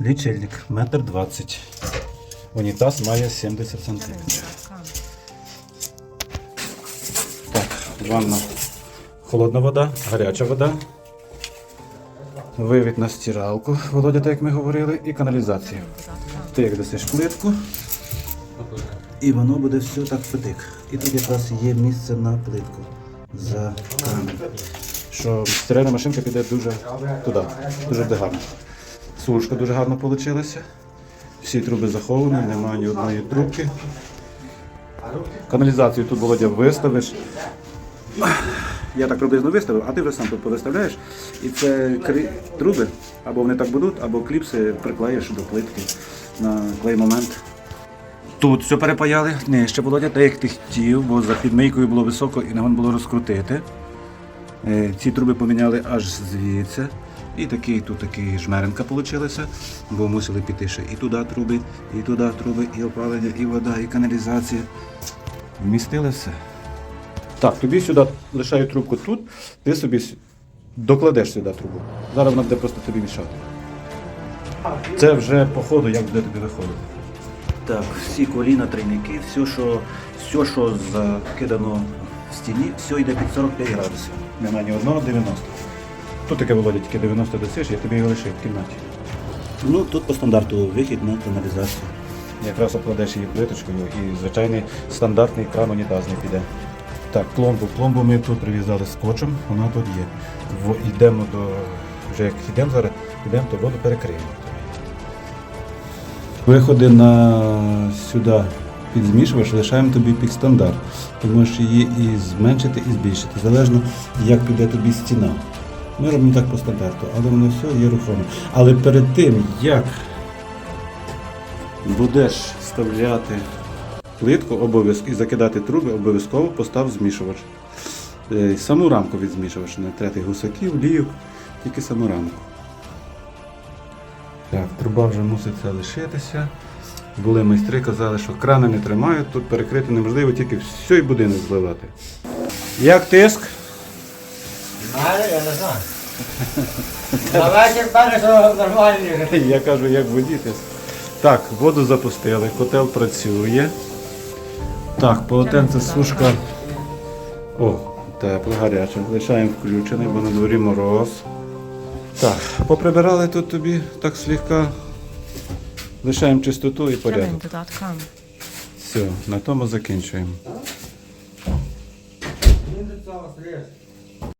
Лічильник, метр двадцять. Унітаз має 70 сантиметрів. Так, ванна. Холодна вода, гаряча вода. Вивід на стиралку, Володя, так як ми говорили, і каналізацію. Ти як дасиш плитку, і воно буде все так втик. І тут якраз є місце на плитку за. Що стиральна машинка піде дуже туди, дуже гарно. Сушка дуже гарно вийшла. Всі труби заховані, немає ні одної трубки. Каналізацію тут Володя виставиш. Я так приблизно виставив, а ти вже сам тут повиставляєш. І це труби, або вони так будуть, або кліпси приклеїш до плитки на клей момент. Тут все перепаяли, нижче Володя, так як ти хотів, бо за підмийкою було високо і не було розкрутити. Е, Ці труби поміняли аж звідси. І такий тут такий жмеренка вийшла, бо мусили піти ще і туди труби, і туди труби, і опалення, і вода, і каналізація. Вмістили все. Так, тобі сюди лишаю трубку тут, ти собі докладеш сюди трубу. Зараз вона буде просто тобі мішати. Це вже по ходу, як буде тобі виходити. Так, всі коліна, тройники, все, що, все, що закидано в стіні, все йде під 45 градусів. Нема ні одного 90. Тут таке Володя, тільки 90 досиш, я тобі його лишив в кімнаті. Ну, тут по стандарту вихід на каналізацію. Якраз обкладеш її плиточкою і звичайний стандартний кран унітазний піде. Так, пломбу. Пломбу ми тут прив'язали скотчем, вона тут є. В, йдемо до. Вже як йдемо зараз, йдемо, то воду перекриємо. Виходи на сюди під змішувач лишаємо тобі під стандарт. Ти можеш її і зменшити, і збільшити, залежно як піде тобі стіна. Ми робимо так по стандарту, але воно все є рухоме. Але перед тим, як будеш вставляти плитку обов'язково і закидати труби, обов'язково постав змішувач. Е, Саму рамку від змішувача, не трети гусаків, лійок, тільки саму рамку. Так, труба вже мусить залишитися. Були майстри, казали, що крани не тримають, тут перекрити неможливо, тільки всій будинок зливати. Як тиск? Знаю, я не знаю. На вечір що нормальні. Я кажу, як воді тиск. Так, воду запустили, котел працює. Так, полотенце сушка. О, тепле, гаряче. Лишаємо включений, бо на дворі мороз. Так, поприбирали тут тобі так слегка. Лишаємо чистоту і порядок. Все, на тому закінчуємо.